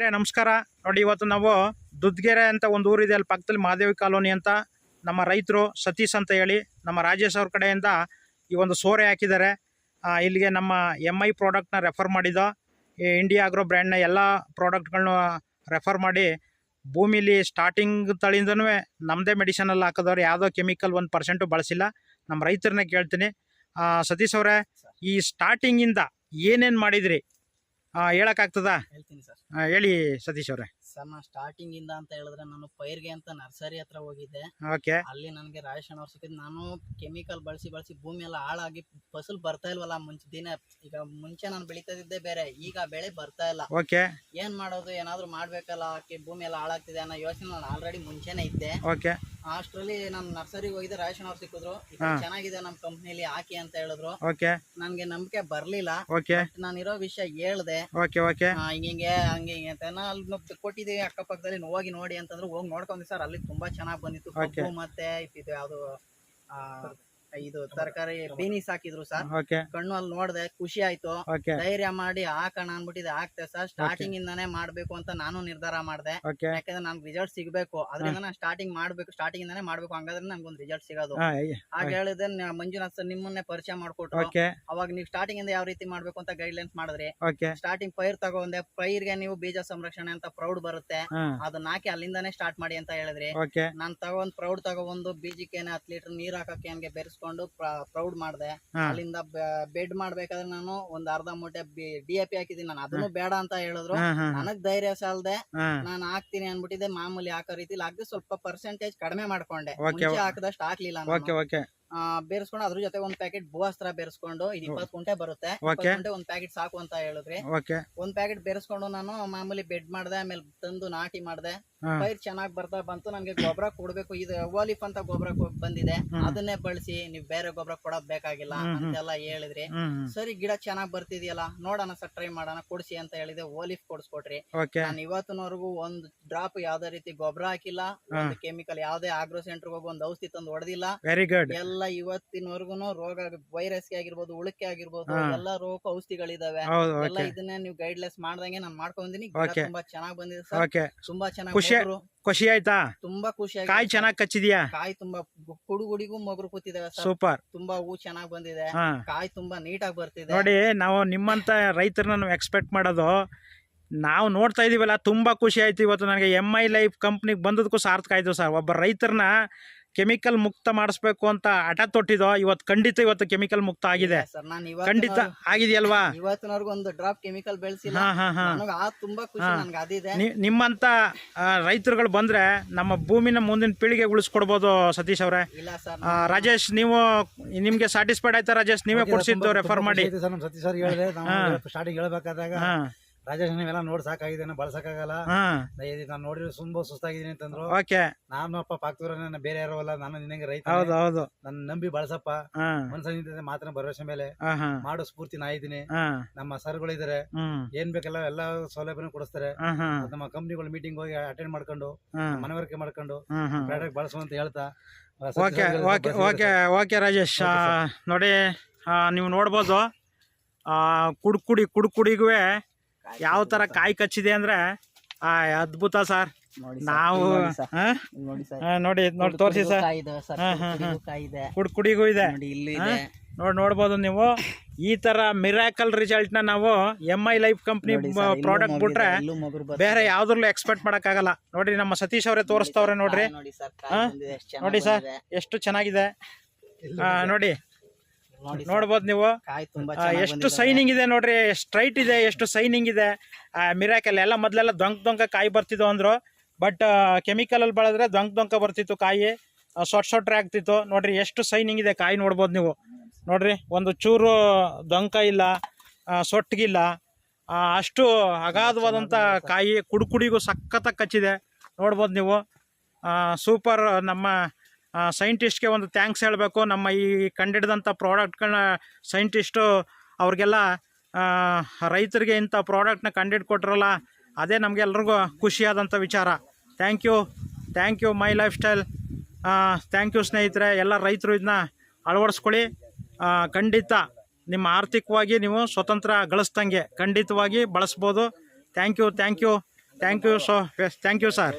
ರೇ, ನಮಸ್ಕಾರ. ನೋಡಿ ಇವತ್ತು ನಾವು ದುದ್ಗೆರೆ ಅಂತ ಒಂದು ಊರಿದೆ ಅಲ್ಲಿ ಪಕ್ಕದಲ್ಲಿ ಮಹಾದೇವಿ ಕಾಲೋನಿ ಅಂತ ನಮ್ಮ ರೈತರು ಸತೀಶ್ ಅಂತ ಹೇಳಿ ನಮ್ಮ ರಾಜೇಶ್ ಅವ್ರ ಕಡೆಯಿಂದ ಈ ಒಂದು ಸೋರೆ ಹಾಕಿದ್ದಾರೆ. ಇಲ್ಲಿಗೆ ನಮ್ಮ ಎಂ ಐ ಪ್ರಾಡಕ್ಟ್ನ ರೆಫರ್ ಮಾಡಿದ್ದು. ಇಂಡಿಯಾ ಆಗ್ರೋ ಬ್ರ್ಯಾಂಡ್ನ ಎಲ್ಲ ಪ್ರಾಡಕ್ಟ್ಗಳನ್ನ ರೆಫರ್ ಮಾಡಿ ಭೂಮಿಲಿ ಸ್ಟಾರ್ಟಿಂಗ್ ತಳಿಯಿಂದನೂ ನಮ್ಮದೇ ಮೆಡಿಸನಲ್ಲಿ ಹಾಕಿದವ್ರು. ಯಾವುದೋ ಕೆಮಿಕಲ್ ಒಂದು ಪರ್ಸೆಂಟು ಬಳಸಿಲ್ಲ. ನಮ್ಮ ರೈತರನ್ನ ಕೇಳ್ತೀನಿ. ಸತೀಶ್ ಅವರೇ ಈ ಸ್ಟಾರ್ಟಿಂಗಿಂದ ಏನೇನು ಮಾಡಿದ್ರಿ? ಹೇಳಕ್ಕಾಗ್ತದಾ? ಹೇಳ್ತೀನಿ ಸರ್. ಹಾ ಹೇಳಿ ಸತೀಶ್ ಅವರೇ. ಸರ್ ನಾನು ಸ್ಟಾರ್ಟಿಂಗ್ ಇಂದ ಅಂತ ಹೇಳಿದ್ರೆ ನಾನು ಪೈರ್ಗೆ ಅಂತ ನರ್ಸರಿ ಹತ್ರ ಹೋಗಿದ್ದೆ. ಓಕೆ. ಅಲ್ಲಿ ನನಗೆ ರಾಯಶನ್ ಅವ್ರು ಸಿಕ್ಕಿದ್ ನಾನು ಕೆಮಿಕಲ್ ಬಳಸಿ ಬಳಸಿ ಭೂಮಿ ಎಲ್ಲ ಹಾಳಾಗಿ ಫಸಲ್ ಬರ್ತಾ ಇಲ್ವಲ್ಲ ಮುಂಚೆ ದಿನ. ಈಗ ಮುಂಚೆ ನಾನು ಬೆಳೀತಾ ಇದ್ದೆ ಬೇರೆ. ಈಗ ಬೆಳೆ ಬರ್ತಾ ಇಲ್ಲ. ಓಕೆ. ಏನ್ ಮಾಡೋದು? ಏನಾದ್ರು ಮಾಡ್ಬೇಕಲ್ಲ. ಆಕೆ ಭೂಮಿ ಎಲ್ಲ ಹಾಳಾಗ್ತಿದೆ ಅನ್ನೋ ಯೋಚನೆ ನಾನು ಆಲ್ರೆಡಿ ಮುಂಚೆನೆ ಇದ್ದೆ. ಓಕೆ. ಅಷ್ಟರಲ್ಲಿ ನಮ್ ನರ್ಸರಿಗೆ ಹೋಗಿದ್ದೆ ರಾಯಶನ್ ಅವ್ರು ಸಿಕ್ಕಿದ್ರು. ಇದು ಹಾ. ಚೆನ್ನಾಗಿದೆ ನಮ್ ಕಂಪ್ನಿಲಿ ಹಾಕಿ ಅಂತ ಹೇಳಿದ್ರು. ಓಕೆ. ನನ್ಗೆ ನಂಬಿಕೆ ಬರ್ಲಿಲ್ಲ. ಓಕೆ. ಇರೋ ವಿಷಯ ಹೇಳ್ದೆ. Okay okay. ಆ, ಹಿಂಗಿಂಗೆ ಹಂಗೆ ಹಿಂಗೆ ಅಂತ. ನಾ ಅಲ್ಲಿ ಕೊಟ್ಟಿದ್ದೀವಿ ಅಕ್ಕಪಕ್ಕದಲ್ಲಿ ಹೋಗಿ ನೋಡಿ ಅಂತಂದ್ರೆ ಹೋಗಿ ನೋಡ್ಕೊಂಡಿ ಸರ್. ಅಲ್ಲಿ ತುಂಬಾ ಚೆನ್ನಾಗಿ ಬಂದಿತ್ತು. ಕಬ್ಬು ಮತ್ತೆ ಇದು ಯಾವ್ದು ಆ, ಇದು ತರಕಾರಿ ಬೀನಿಸ್ ಹಾಕಿದ್ರು ಸರ್. ಓಕೆ. ಕಣ್ಣು ಅಲ್ಲಿ ನೋಡ್ದೆ ಖುಷಿ ಆಯ್ತು. ಓಕೆ. ಧೈರ್ಯ ಮಾಡಿ ಹಾಕೋಣ ಅನ್ಬಿಟ್ಟಿದೆ ಹಾಕ್ತೆ ಸರ್. ಸ್ಟಾರ್ಟಿಂಗ್ ಇಂದಾನೆ ಮಾಡ್ಬೇಕು ಅಂತ ನಾನು ನಿರ್ಧಾರ ಮಾಡ್ದೆ. ಓಕೆ. ಯಾಕಂದ್ರೆ ನನ್ಗೆ ರಿಸಲ್ಟ್ ಸಿಗ್ಬೇಕು. ಅದರಿಂದ ನಾನು ಸ್ಟಾರ್ಟಿಂಗ್ ಮಾಡ್ಬೇಕು ಸ್ಟಾರ್ಟಿಂಗ್ ಇಂದಾನೆ ಮಾಡ್ಬೇಕು. ಹಂಗಾದ್ರೆ ಒಂದು ರಿಸಲ್ಟ್ ಸಿಗೋದು. ಹಾಗೆ. ಹೇಳಿದ್ರೆ ಮಂಜುನಾಥ್ ಸರ್ ನಿಮ್ಮನ್ನೇ ಪರಿಚಯ ಮಾಡ್ಕೊಟ್ರು. ಓಕೆ. ಅವಾಗ ನೀವು ಸ್ಟಾರ್ಟಿಂಗ್ ಇಂದ ಯಾವ ರೀತಿ ಮಾಡ್ಬೇಕು ಅಂತ ಗೈಡ್ಲೈನ್ಸ್ ಮಾಡಿದ್ರಿ. ಓಕೆ. ಸ್ಟಾರ್ಟಿಂಗ್ ಪೈರ್ ತಗೊಂಡೆ. ಪೈರ್ಗೆ ನೀವು ಬೀಜ ಸಂರಕ್ಷಣೆ ಅಂತ ಪ್ರೌಡ್ ಬರುತ್ತೆ. ಅದು ಅದನ್ನ ಹಾಕಿ ಅಲ್ಲಿಂದಾನೇ ಸ್ಟಾರ್ಟ್ ಮಾಡಿ ಅಂತ ಹೇಳಿದ್ರಿ. ನಾನು ತಗೊಂಡ್ ಪ್ರೌಡ್ ತಗೊಂಡು ಬೀಜಕ್ಕೆ ಹತ್ತು ಲೀಟರ್ ನೀರ್ ಹಾಕಕ್ಕೆ ಹಂಗೆ ಬೆರೆಸ್ಕೊಂಡು ಪ್ರೌಡ್ ಮಾಡ್ದೆ. ಅಲ್ಲಿಂದ ಬೆಡ್ ಮಾಡ್ಬೇಕಾದ್ರೆ ನಾನು ಒಂದ್ ಅರ್ಧ ಮೂಟೆ ಡಿ ಎ ಪಿ ಹಾಕಿದೀನಿ ನಾನು ಅದನ್ನು ಬೇಡ ಅಂತ ಹೇಳಿದ್ರು. ನನಗ್ ಧೈರ್ಯ ಸಾಲದೆ ನಾನು ಹಾಕ್ತೀನಿ ಅನ್ಬಿಟ್ಟಿದೆ ಮಾಮೂಲಿ ಹಾಕೋ ರೀತಿ ಹಾಕಿದ್ರೆ ಸ್ವಲ್ಪ ಪರ್ಸೆಂಟೇಜ್ ಕಡಿಮೆ ಮಾಡ್ಕೊಂಡೆ. ಹಾಕದಷ್ಟು ಹಾಕ್ಲಿಲ್ಲ ಬೇರೆಸ್ಕೊಂಡು ಅದ್ರ ಜೊತೆ ಒಂದ್ ಪ್ಯಾಕೆಟ್ ಭೂವಸ್ತ್ರ ಬೇರ್ಸ್ಕೊಂಡು ಇದು ಇಪ್ಪತ್ತು ಕುಂಟೆ ಬರುತ್ತೆ. ಕುಂಟೆ ಒಂದ್ ಪ್ಯಾಕೆಟ್ ಸಾಕು ಅಂತ ಹೇಳಿದ್ರಿ. ಒಂದ್ ಪ್ಯಾಕೆಟ್ ಬೇರೆಸ್ಕೊಂಡು ನಾನು ಮಾಮೂಲಿ ಬೆಡ್ ಮಾಡ್ದೆ ಆಮೇಲೆ ತಂದು ನಾಟಿ ಮಾಡ್ದೆ. ಪೈರ್ ಚೆನ್ನಾಗ್ ಬರ್ತಾ ಬಂತು. ನನ್ಗೆ ಗೊಬ್ಬರ ಕೊಡ್ಬೇಕು. ಇದು ಓಲಿಫ್ ಅಂತ ಗೊಬ್ಬರ ಬಂದಿದೆ. ಅದನ್ನೇ ಬಳಸಿ ನೀವ್ ಬೇರೆ ಗೊಬ್ಬರ ಕೊಡೋದ್ ಬೇಕಾಗಿಲ್ಲ. ಅಂತೆಲ್ಲ ಹೇಳಿದ್ರಿ. ಸರಿ ಗಿಡ ಚೆನ್ನಾಗ್ ಬರ್ತಿದ್ಯಲ್ಲ ನೋಡೋಣ ಸರ್ ಟ್ರೈ ಮಾಡೋಣ. ಕೊಡ್ಸಿ ಅಂತ ಹೇಳಿದೆ. ಓಲಿಫ್ ಕೊಡ್ಸ್ಕೊಟ್ರಿ. ನಾನು ಇವತ್ತಿನವರೆಗೂ ಒಂದ್ ಡ್ರಾಪ್ ಯಾವ್ದೇ ರೀತಿ ಗೊಬ್ಬರ ಹಾಕಿಲ್ಲ. ಒಂದು ಕೆಮಿಕಲ್ ಯಾವ್ದೇ ಆಗ್ರೋ ಸೆಂಟರ್ ಹೋಗಿ ಒಂದ್ ಔಷಧಿ ತಂದು ಹೊಡೆದಿಲ್ಲ. ವೆರಿ ಗುಡ್ ಎಲ್ಲ ಇವತ್ತಿನವರೆಗೂ ರೋಗ ವೈರಸ್ ಆಗಿರ್ಬೋದು ಉಳಕ್ಕೆ ಆಗಿರ್ಬೋದು ಎಲ್ಲಾ ರೋಗ ಔಷಧಿಗಳಿದಾವೆ. ಹೌದು ಎಲ್ಲ ಇದನ್ನ ಇದನ್ನೇ ನೀವು ಗೈಡ್ಲೆಸ್ ಮಾಡ್ದಂಗೆ ನಾನು ಮಾಡ್ಕೊಂಡಿನಿ Okay. ತುಂಬಾ ಚೆನ್ನಾಗಿ ಬಂದಿದೆ ಸರ್. ಓಕೆ. ತುಂಬಾ ಚೆನ್ನಾಗಿ ಖುಷಿ ಖುಷಿ ಆಯ್ತಾ? ತುಂಬಾ ಖುಷಿ ಕಾಯಿ ಚೆನ್ನಾಗಿ ಕಚ್ಚಿದ್ಯಾ? ಕಾಯಿ ತುಂಬಾ ಕುಡುಗುಡಿಗೂ ಮಗರು ಕೂತಿದಾವೆ ಸರ್. ಸೂಪರ್. ತುಂಬಾ ಹೂ ಚೆನ್ನಾಗ್ ಬಂದಿದೆ. ಹಾಂ. ಕಾಯಿ ತುಂಬಾ ನೀಟಾಗಿ ಬರ್ತಿದೆ. ನೋಡಿ ನಾವು ನಿಮ್ಮಂತ ರೈತರನ್ನ ನಾವು ಎಕ್ಸ್ಪೆಕ್ಟ್ ಮಾಡೋದು ನಾವು ನೋಡ್ತಾ ಇದೀವಲ್ಲ ತುಂಬಾ ಖುಷಿ ಆಯ್ತು ಇವತ್ತು. ನನಗೆ ಎಂ ಐ ಲೈಫ್ ಕಂಪ್ನಿಗೆ ಬಂದದಕ್ಕೂ ಸಾರ್ಥಕ ಆಯ್ತು ಸರ್. ಒಬ್ಬ ರೈತರನ್ನ ಕೆಮಿಕಲ್ ಮುಕ್ತ ಮಾಡಿಸ್ಬೇಕು ಅಂತ ಹಠ ತೊಟ್ಟಿದೋ ಇವತ್ತು ಖಂಡಿತ ಇವತ್ತು ಕೆಮಿಕಲ್ ಮುಕ್ತ ಆಗಿದೆ. ಸರ್ ನಾನು ಖಂಡಿತ ಆಗಿದೆಯಲ್ವಾ? ಇವತ್ತಿನವರೆಗೂ ಒಂದು ಡ್ರಾಪ್ ಕೆಮಿಕಲ್ ಬೆಳೆಸಿಲ್ಲ. ಹಾಂ ಹಾಂ ಹಾಂ. ನನಗೆ ಆ ತುಂಬಾ ಖುಷಿ ಹಾ. ನನ್ಗೆ ಅದಿದೆ ನಿ- ನಿಮ್ಮಂಥ ಆ, ರೈತರುಗಳು ಬಂದ್ರೆ ನಮ್ಮ ಭೂಮಿನ ಮುಂದಿನ ಪೀಳಿಗೆ ಉಳಿಸ್ಕೊಡ್ಬೋದು ಸತೀಶ್ ಅವರೇ. ಇಲ್ಲ ಸರ್ ಆ, ರಾಜೇಶ್ ನೀವು ನಿಮಗೆ ಸ್ಯಾಟಿಸ್ಫೈಡ್ ಆಯ್ತಾ ರಾಜೇಶ್? ನೀವೇ ಕೊಡಿಸಿದ್ದು ರೆಫರ್ ಮಾಡಿ. ಸರ್ ನಮ್ಮ ಸತೀಶ್ ಸರ್ ಹೇಳಿದ್ರೆ ಹಾ. ನಾವು ಸ್ಟಾರ್ಟಿಂಗ್ ಹೇಳ್ಬೇಕಾದಾಗ ಹಾಂ. ರಾಜೇಶ್ ನೀವೆಲ್ಲ ನೋಡಿ ಸಾಕಾಗಿದೆ ನಾನು ಬಳಸಕ್ಕಾಗಲ್ಲ. ಹಾಂ. ನಾನು ನೋಡಿದ್ರೆ ತುಂಬಾ ಸುಸ್ತಾಗಿದ್ದೀನಿ ಅಂತಂದ್ರು. ಓಕೆ. ನಾನು ಅಪ್ಪ ಪಾಕ್ತೂರ ಬೇರೆ ಯಾರೋ ಅಲ್ಲ ನಾನು ನಿನ್ನಂಗೆ ರೈತ ಹೌದು ಹೌದು. ನನ್ನ ನಂಬಿ ಬಳಸಪ್ಪ. ಹಾಂ. ಮನ್ಸ ನಿಂತಿದೆ ಮಾತ್ರ ಭರವಸೆ ಮೇಲೆ. ಮಾಡೋ ಸ್ಫೂರ್ತಿ ನಾ ಇದ್ದೀನಿ. ನಮ್ಮ ಸರ್ಗಳು ಇದಾರೆ. ಏನ್ ಬೇಕಲ್ಲ ಎಲ್ಲ ಸೌಲಭ್ಯನೂ ಕೊಡಿಸ್ತಾರೆ. ನಮ್ಮ ಕಂಪ್ನಿಗಳು ಮೀಟಿಂಗ್ ಹೋಗಿ ಅಟೆಂಡ್ ಮಾಡ್ಕೊಂಡು ಮನವರಿಕೆ ಮಾಡ್ಕೊಂಡು ಪ್ರಾಡಕ್ಟ್ ಬಳಸು ಅಂತ ಹೇಳ್ತಾ. Okay okay okay okay Rajesh. ನೋಡಿ ನೀವು ನೋಡ್ಬೋದು. ಆ, ಕುಡ್ಕುಡಿ ಕುಡ್ಕುಡಿಗೂ ಯಾವ ತರ ಕಾಯಿ ಕಚ್ಚಿದೆ ಅಂದ್ರೆ? ಆ ಅದ್ಭುತ ಸರ್. ನಾವು? ನೋಡಿ ನೋಡಿ ನೋಡಿ ತೋರಿಸಿ ಸರ್. ಕುಡ್ ಕುಡಿಗೂ. ಇದೆ. ನೋಡಿ ಇಲ್ಲಿ ಇದೆ. ನೋಡಿ ನೋಡ್ಬೋದು ನೀವು. ಈ ತರ ಮಿರಾಕಲ್ನ ನಾವು M I life company product ಬಿಟ್ರೆ. ಬೇರೆ ಯಾವ್ದ್ರಲ್ಲೂ ಎಕ್ಸ್ಪೆಕ್ಟ್ ಮಾಡೋಕ್ಕಾಗಲ್ಲ. ನೋಡ್ರಿ ನಮ್ಮ ಸತೀಶ್ ಅವರೇ ತೋರಿಸ್ತವ್ರೆ ನೋಡ್ರಿ. ನೋಡಿ ಸರ್ ಎಷ್ಟ್ ಚೆನ್ನಾಗ್ ನೋಡಿ ಸರ್ ಎಷ್ಟು ಚೆನ್ನಾಗಿದೆ. ನೋಡಿ. ನೋಡ್ಬೋದು ನೀವು. ಎಷ್ಟು. ಸೈನಿಂಗ್ ಇದೆ ನೋಡ್ರಿ ಸ್ಟ್ರೈಟ್ ಇದೆ ಎಷ್ಟು ಸೈನಿಂಗ್ ಇದೆ. ಮಿರಾಕಲ್ ಎಲ್ಲ ಮೊದಲೆಲ್ಲ ದೊಂಕ್ ದೊಂಕ ಕಾಯಿ ಬರ್ತಿದ್ವು ಅಂದ್ರು. ಬಟ್ ಕೆಮಿಕಲ್ ಅಲ್ಲಿ ಬಳದ್ರೆ ದೊಂಕ್ ದೊಂಕ ಬರ್ತಿತ್ತು ಕಾಯಿ. ಶಾರ್ಟ್ ಸೊಟ್ ಸೊಟ್ರೆ ಆಗ್ತಿತ್ತು. ನೋಡ್ರಿ ಎಷ್ಟು ಸೈನಿಂಗ್ ಇದೆ ಕಾಯಿ ನೋಡ್ಬೋದು ನೀವು. ನೋಡ್ರಿ ಒಂದು ಚೂರು ದೊಂಕ ಇಲ್ಲ ಸೊಟ್ಟಿಗಿಲ್ಲ ಅಷ್ಟು ಅಗಾಧವಾದಂಥ ಕಾಯಿ ಕುಡುಕುಡಿಗೂ ಸಖತ್ತಾಗಿ ಕಚ್ಚಿದೆ. ನೋಡ್ಬೋದು ನೀವು. ಸೂಪರ್ ನಮ್ಮ ಸೈಂಟಿಸ್ಟ್ಗೆ ಒಂದು ಥ್ಯಾಂಕ್ಸ್ ಹೇಳಬೇಕು. ನಮ್ಮ ಈ ಕಂಡಿಡಿದಂಥ ಪ್ರಾಡಕ್ಟ್ಗಳನ್ನ ಸೈಂಟಿಸ್ಟು ಅವ್ರಿಗೆಲ್ಲ ರೈತರಿಗೆ ಇಂಥ ಪ್ರಾಡಕ್ಟ್ನ ಕಂಡಿಡ್ ಕೊಟ್ರಲ್ಲ ಅದೇ ನಮಗೆಲ್ರಿಗೂ ಖುಷಿಯಾದಂಥ ವಿಚಾರ. Thank you thank you my lifestyle thank you ಸ್ನೇಹಿತರೆ. ಎಲ್ಲ ರೈತರು ಇದನ್ನ ಅಳವಡಿಸ್ಕೊಳ್ಳಿ. ಖಂಡಿತ ನಿಮ್ಮ ಆರ್ಥಿಕವಾಗಿ ನೀವು ಸ್ವತಂತ್ರ ಗಳಿಸ್ದಂಗೆ ಖಂಡಿತವಾಗಿ ಬಳಸ್ಬೋದು. Thank you thank you thank you so thank you sir